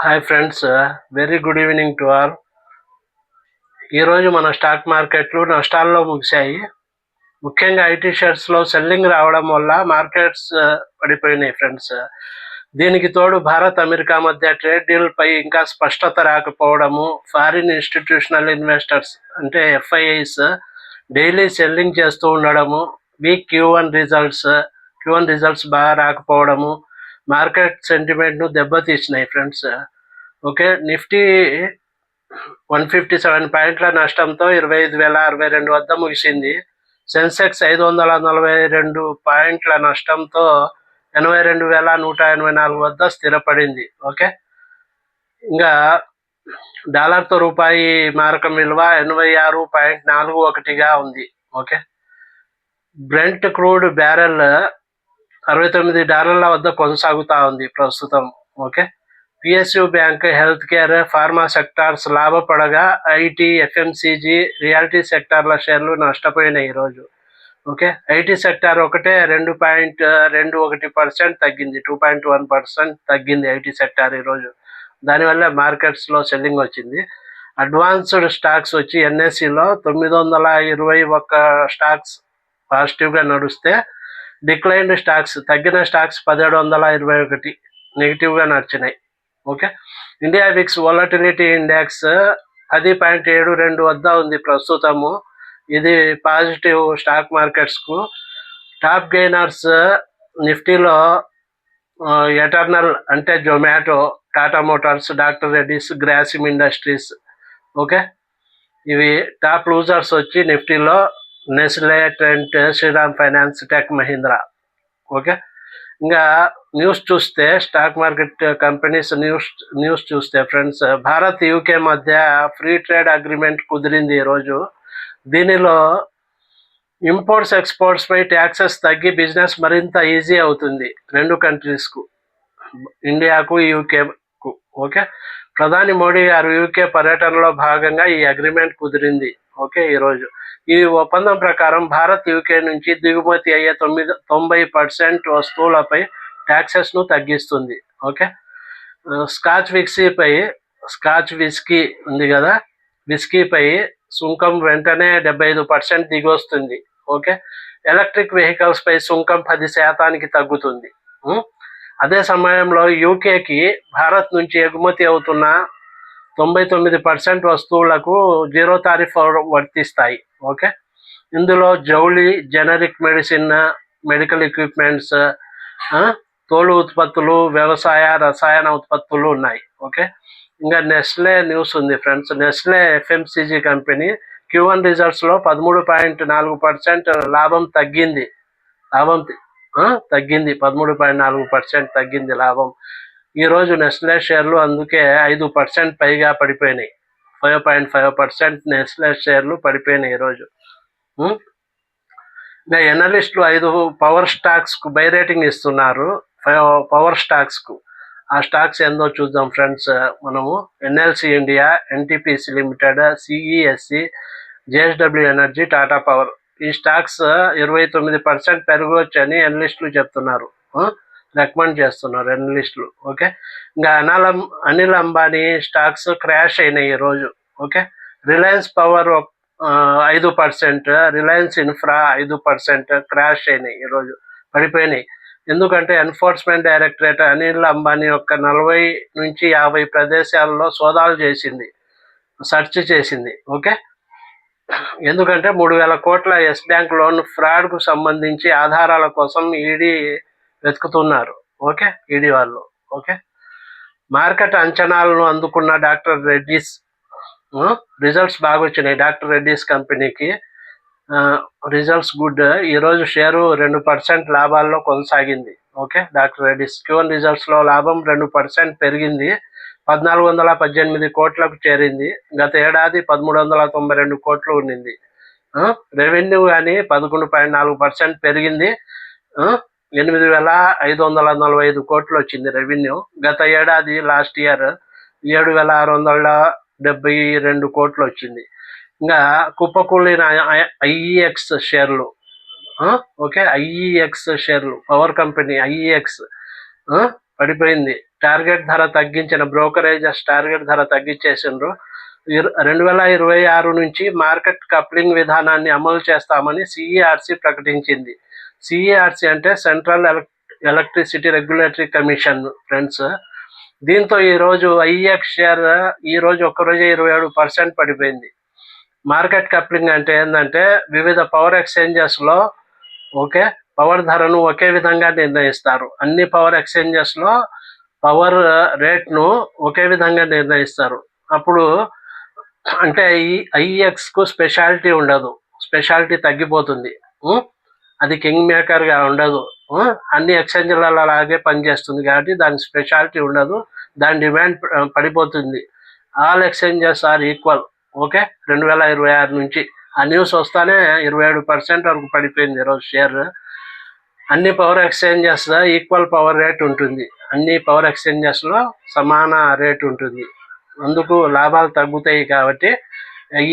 Hi friends very good evening to all ఈరోజు మన stock మార్కెట్లు నష్టాల్లో ముగిశాయి. ముఖ్యంగా ఐటీ షేర్స్లో సెల్లింగ్ రావడం వల్ల మార్కెట్స్ uh, పడిపోయినాయి ఫ్రెండ్స్ దీనికి తోడు భారత్ అమెరికా మధ్య ట్రేడ్ డీల్ పై ఇంకా స్పష్టత రాకపోవడము ఫారిన్ ఇన్స్టిట్యూషనల్ ఇన్వెస్టర్స్ అంటే ఎఫ్ఐఐస్ డైలీ సెల్లింగ్ చేస్తూ ఉండడము weak Q one results Q one results బాగా రాకపోవడము మార్కెట్ సెంటిమెంట్ను దెబ్బతీసినాయి friends. Okay Nifty one fifty seven పాయింట్ల నష్టంతో ఇరవై ఐదు వేల అరవై రెండు వద్ద ముగిసింది. సెన్సెక్స్ ఐదు వందల నలభై రెండు పాయింట్ల నష్టంతో ఎనభై రెండు వేల నూట ఎనభై నాలుగు వద్ద స్థిరపడింది. ఓకే ఇంకా డాలర్తో రూపాయి మారకం విలువ ఎనభై ఆరు పాయింట్ నాలుగు ఒకటిగా ఉంది. ఓకే బ్రెంట్ క్రూడ్ బ్యారెల్ అరవై తొమ్మిది డాలర్ల వద్ద కొనసాగుతా ఉంది ప్రస్తుతం okay? PSU bank health care pharma sectors లాభపడగా IT FMCG reality సెక్టార్ల షేర్లు నష్టపోయినాయి ఈరోజు ఓకే? ఐటీ సెక్టార్ ఒకటే రెండు పాయింట్ రెండు ఒకటి పర్సెంట్ తగ్గింది టూ పాయింట్ వన్ పర్సెంట్ తగ్గింది ఐటీ సెక్టార్ ఈరోజు దానివల్ల మార్కెట్స్లో సెల్లింగ్ వచ్చింది. అడ్వాన్స్డ్ స్టాక్స్ వచ్చి ఎన్ఎస్సిలో తొమ్మిది వందల ఇరవై ఒక్క స్టాక్స్ పాజిటివ్గా నడుస్తే డిక్లైన్డ్ స్టాక్స్ తగ్గిన స్టాక్స్ పదిహేడు వందల ఇరవై ఒకటి నెగిటివ్గా నడిచినాయి. Okay India VIX volatility index పది పాయింట్ ఏడు రెండు వద్ద ఉంది ప్రస్తుతము. ఇది పాజిటివ్ స్టాక్ మార్కెట్స్కు టాప్ గెయినర్స్ నిఫ్టీలో ఎటర్నల్ అంటే Zomato Tata Motors doctor Reddy's Grasim Industries okay ఇవి టాప్ లూజర్స్ వచ్చి నిఫ్టీలో Nestle Trent Shriram Finance Tech Mahindra okay ఇంకా న్యూస్ చూస్తే stock market companies news news చూస్తే ఫ్రెండ్స్ భారత్ యూకే మధ్య ఫ్రీ ట్రేడ్ అగ్రిమెంట్ కుదిరింది ఈరోజు దీనిలో ఇంపోర్ట్స్ ఎక్స్పోర్ట్స్ పై ట్యాక్సెస్ తగ్గి బిజినెస్ మరింత ఈజీ అవుతుంది. రెండు కంట్రీస్కు ఇండియాకు యూకేకు ఓకే ప్రధాని మోడీ గారు యూకే పర్యటనలో భాగంగా ఈ అగ్రిమెంట్ కుదిరింది. ఓకే ఈరోజు ఈ ఒప్పందం ప్రకారం భారత్ యూకే నుంచి దిగుమతి అయ్యే తొమ్మిది తొంభై పర్సెంట్ వస్తువులపై ట్యాక్సెస్ను తగ్గిస్తుంది. ఓకే? స్కాచ్ విక్సీపై స్కాచ్ విస్కీ ఉంది కదా? విస్కీపై సుంకం వెంటనే డెబ్బై ఐదు పర్సెంట్ దిగొస్తుంది. ఓకే? ఎలక్ట్రిక్ వెహికల్స్పై సుంకం పది శాతానికి తగ్గుతుంది. అదే సమయంలో యూకేకి భారత్ నుంచి ఎగుమతి అవుతున్న తొంభై తొమ్మిది పర్సెంట్ వస్తువులకు జీరో తారీఫ్ వర్తిస్తాయి. ఓకే? ఇందులో జౌళి జెనరిక్ మెడిసిన్ మెడికల్ ఎక్విప్మెంట్స్ తోలు ఉత్పత్తులు వ్యవసాయ రసాయన ఉత్పత్తులు ఉన్నాయి. ఓకే? ఇంకా నెస్లే న్యూస్ ఉంది friends. Nestle FMCG company Q one రిజల్ట్స్లో పదమూడు పాయింట్ నాలుగు పర్సెంట్ లాభం తగ్గింది. లాభం తగ్గింది. పదమూడు పాయింట్ నాలుగు పర్సెంట్ తగ్గింది లాభం. ఈరోజు నెస్లే షేర్లు అందుకే ఐదు పర్సెంట్ పైగా పడిపోయినాయి. Five point five percent Nestle షేర్లు పడిపోయినాయి ఈరోజు ఇంకా ఎనలిస్టులు ఐదు పవర్ స్టాక్స్కు బై రేటింగ్ ఇస్తున్నారు. పవర్ స్టాక్స్కు. ఆ స్టాక్స్ ఏందో చూద్దాం ఫ్రెండ్స్. మనము NLC India NTPC limited CESC JSW energy Tata power. ఈ స్టాక్స్ ఇరవై తొమ్మిది పర్సెంట్ పెరగవచ్చని ఎనలిస్టులు చెప్తున్నారు. రికమెండ్ చేస్తున్నారు ఎనలిస్టులు ఓకే? ఇంకా అనాల అనిల్ అంబానీ స్టాక్స్ క్రాష్ అయినాయి ఈరోజు ఓకే? రిలయన్స్ పవర్ ఐదు పర్సెంట్ రిలయన్స్ ఇన్ఫ్రా ఐదు పర్సెంట్ క్రాష్ అయినాయి ఈరోజు పడిపోయినాయి. ఎందుకంటే ఎన్ఫోర్స్మెంట్ డైరెక్టరేట్ అనిల్ అంబానీ యొక్క నలభై నుంచి యాభై ప్రదేశాల్లో సోదాలు చేసింది. సెర్చ్ చేసింది. ఓకే? ఎందుకంటే మూడు వేల కోట్ల ఎస్ బ్యాంక్ లోన్ ఫ్రాడ్కు సంబంధించి ఆధారాల కోసం ఈడీ వెతుకుతున్నారు. ఓకే? ఈడీ వాళ్ళు. ఓకే? మార్కెట్ అంచనాలను అందుకున్న డాక్టర్ రెడ్డిస్ రిజల్ట్స్ బాగా వచ్చినాయి. డాక్టర్ రెడ్డిస్ కంపెనీకి రిజల్ట్స్ గుడ్. ఈరోజు షేరు రెండు పర్సెంట్ లాభాల్లో కొనసాగింది. Okay? Doctor Reddy's. Q one రిజల్ట్స్లో లాభం రెండు పర్సెంట్ పెరిగింది. పద్నాలుగు వందల పద్దెనిమిది కోట్లకు చేరింది గత ఏడాది పదమూడు వందల తొంభై రెండు కోట్లు ఉండింది రెవెన్యూ కానీ పదకొండు పాయింట్ నాలుగు పర్సెంట్ పెరిగింది ఎనిమిది వేల ఐదు వందల నలభై ఐదు కోట్లు వచ్చింది రెవెన్యూ గత ఏడాది లాస్ట్ ఇయర్ ఏడు వేల ఆరు వందల డెబ్బై రెండు కోట్లు వచ్చింది ఇంకా కుప్పకూలిన ఐఈఎక్స్ షేర్లు ఓకే ఐఈఎక్స్ షేర్లు పవర్ కంపెనీ ఐఈఎక్స్ పడిపోయింది టార్గెట్ ధర తగ్గించిన బ్రోకరేజెస్ టార్గెట్ ధర తగ్గించేసిండ్రు. రెండు వేల ఇరవై ఆరు నుంచి మార్కెట్ కప్లింగ్ విధానాన్ని అమలు చేస్తామని సిఈఆర్సి ప్రకటించింది. సిఈఆర్సి అంటే central electricity regulatory commission friends. దీంతో ఈ రోజు ఐఎక్స్ షేర్ ఈ రోజు ఇరవై ఏడు పర్సెంట్ పడిపోయింది. మార్కెట్ కప్లింగ్ అంటే ఏంటంటే వివిధ పవర్ ఎక్స్చేంజెస్లో ఓకే పవర్ ధరను ఒకే విధంగా నిర్ణయిస్తారు. అన్ని పవర్ ఎక్స్చేంజెస్లో పవర్ రేట్ను ఒకే విధంగా నిర్ణయిస్తారు. అప్పుడు అంటే ఈ ఐఎక్స్కు స్పెషాలిటీ ఉండదు. స్పెషాలిటీ తగ్గిపోతుంది. అది కింగ్ మేకర్గా ఉండదు. అన్ని ఎక్స్చేంజ్లలో అలాగే పనిచేస్తుంది కాబట్టి దాని స్పెషాలిటీ ఉండదు. దాని డిమాండ్ పడిపోతుంది. All exchanges are equal. Okay? రెండు వేల ఇరవై ఆరు నుంచి. ఆ న్యూస్ వస్తానే ఇరవై ఏడు పర్సెంట్ వరకు పడిపోయింది ఈరోజు షేర్. అన్ని power exchanges equal power rate ఉంటుంది. అన్ని పవర్ ఎక్స్చేంజెస్లో సమాన రేట్ ఉంటుంది. అందుకు లాభాలు తగ్గుతాయి కాబట్టి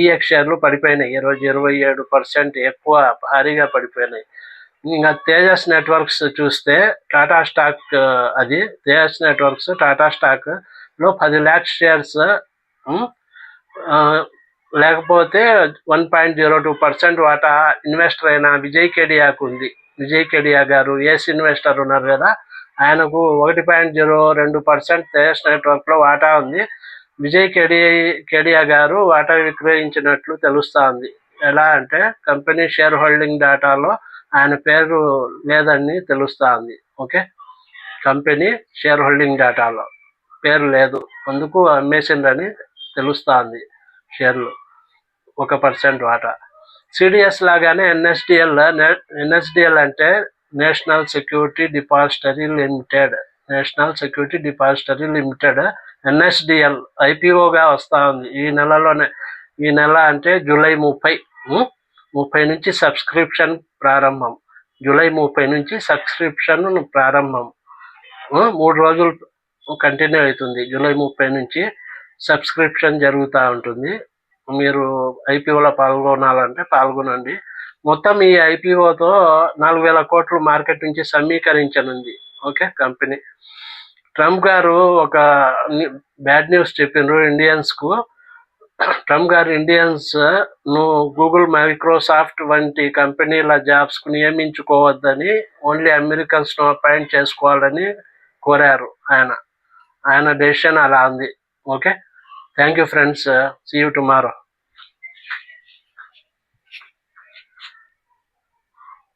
ఈఎక్స్ షేర్లు పడిపోయినాయి. ఈరోజు ఇరవై ఏడు పర్సెంట్ ఎక్కువ భారీగా పడిపోయినాయి. ఇంకా తేజస్ నెట్వర్క్స్ చూస్తే టాటా స్టాక్ అది తేజస్ నెట్వర్క్స్ టాటా స్టాక్లో పది ల్యాక్స్ షేర్స్ లేకపోతే one point zero two percent వాటా ఇన్వెస్టర్ అయిన విజయ్ కేడియాకు ఉంది. విజయ్ కేడియా గారు ఏస్ ఇన్వెస్టర్ ఉన్నారు కదా ఆయనకు ఒకటి పాయింట్ జీరో రెండు పర్సెంట్ తేజస్ నెట్వర్క్లో వాటా ఉంది. విజయ్ కేడి కెడియా గారు వాటా విక్రయించినట్లు తెలుస్తోంది. ఎలా అంటే కంపెనీ షేర్ హోల్డింగ్ డేటాలో ఆయన పేరు లేదని తెలుస్తోంది. ఓకే? కంపెనీ షేర్ హోల్డింగ్ డేటాలో పేరు లేదు. అందుకు అమ్మేసిందని తెలుస్తోంది షేర్లు. ఒక పర్సెంట్ వాటా. సిడిఎస్ లాగానే ఎన్ఎస్డిఎల్ ఎన్ఎస్డిఎల్ అంటే national security depository limited national security depository limited NSDL ఐపీఓగా వస్తూ ఉంది. ఈ నెలలోనే ఈ నెల అంటే జూలై ముప్పై ముప్పై నుంచి సబ్స్క్రిప్షన్ ప్రారంభం. జూలై ముప్పై నుంచి సబ్స్క్రిప్షన్ ప్రారంభం. మూడు రోజులు కంటిన్యూ అవుతుంది. జూలై ముప్పై నుంచి సబ్స్క్రిప్షన్ జరుగుతూ ఉంటుంది. మీరు ఐపీఓలో పాల్గొనాలంటే పాల్గొనండి. మొత్తం ఈ ఐపీఓతో నాలుగు వేల కోట్లు మార్కెట్ నుంచి సమీకరించనుంది. Okay company. ట్రంప్ గారు ఒక బ్యాడ్ న్యూస్ చెప్పిండ్రు ఇండియన్స్కు ట్రంప్ గారు ఇండియన్స్ను గూగుల్ మైక్రోసాఫ్ట్ వంటి కంపెనీల జాబ్స్కు నియమించుకోవద్దని ఓన్లీ అమెరికన్స్ను అపాయింట్ చేసుకోవాలని కోరారు ఆయన. ఆయన డెసిషన్ అలా ఉంది. Okay thank you friends. See you tomorrow.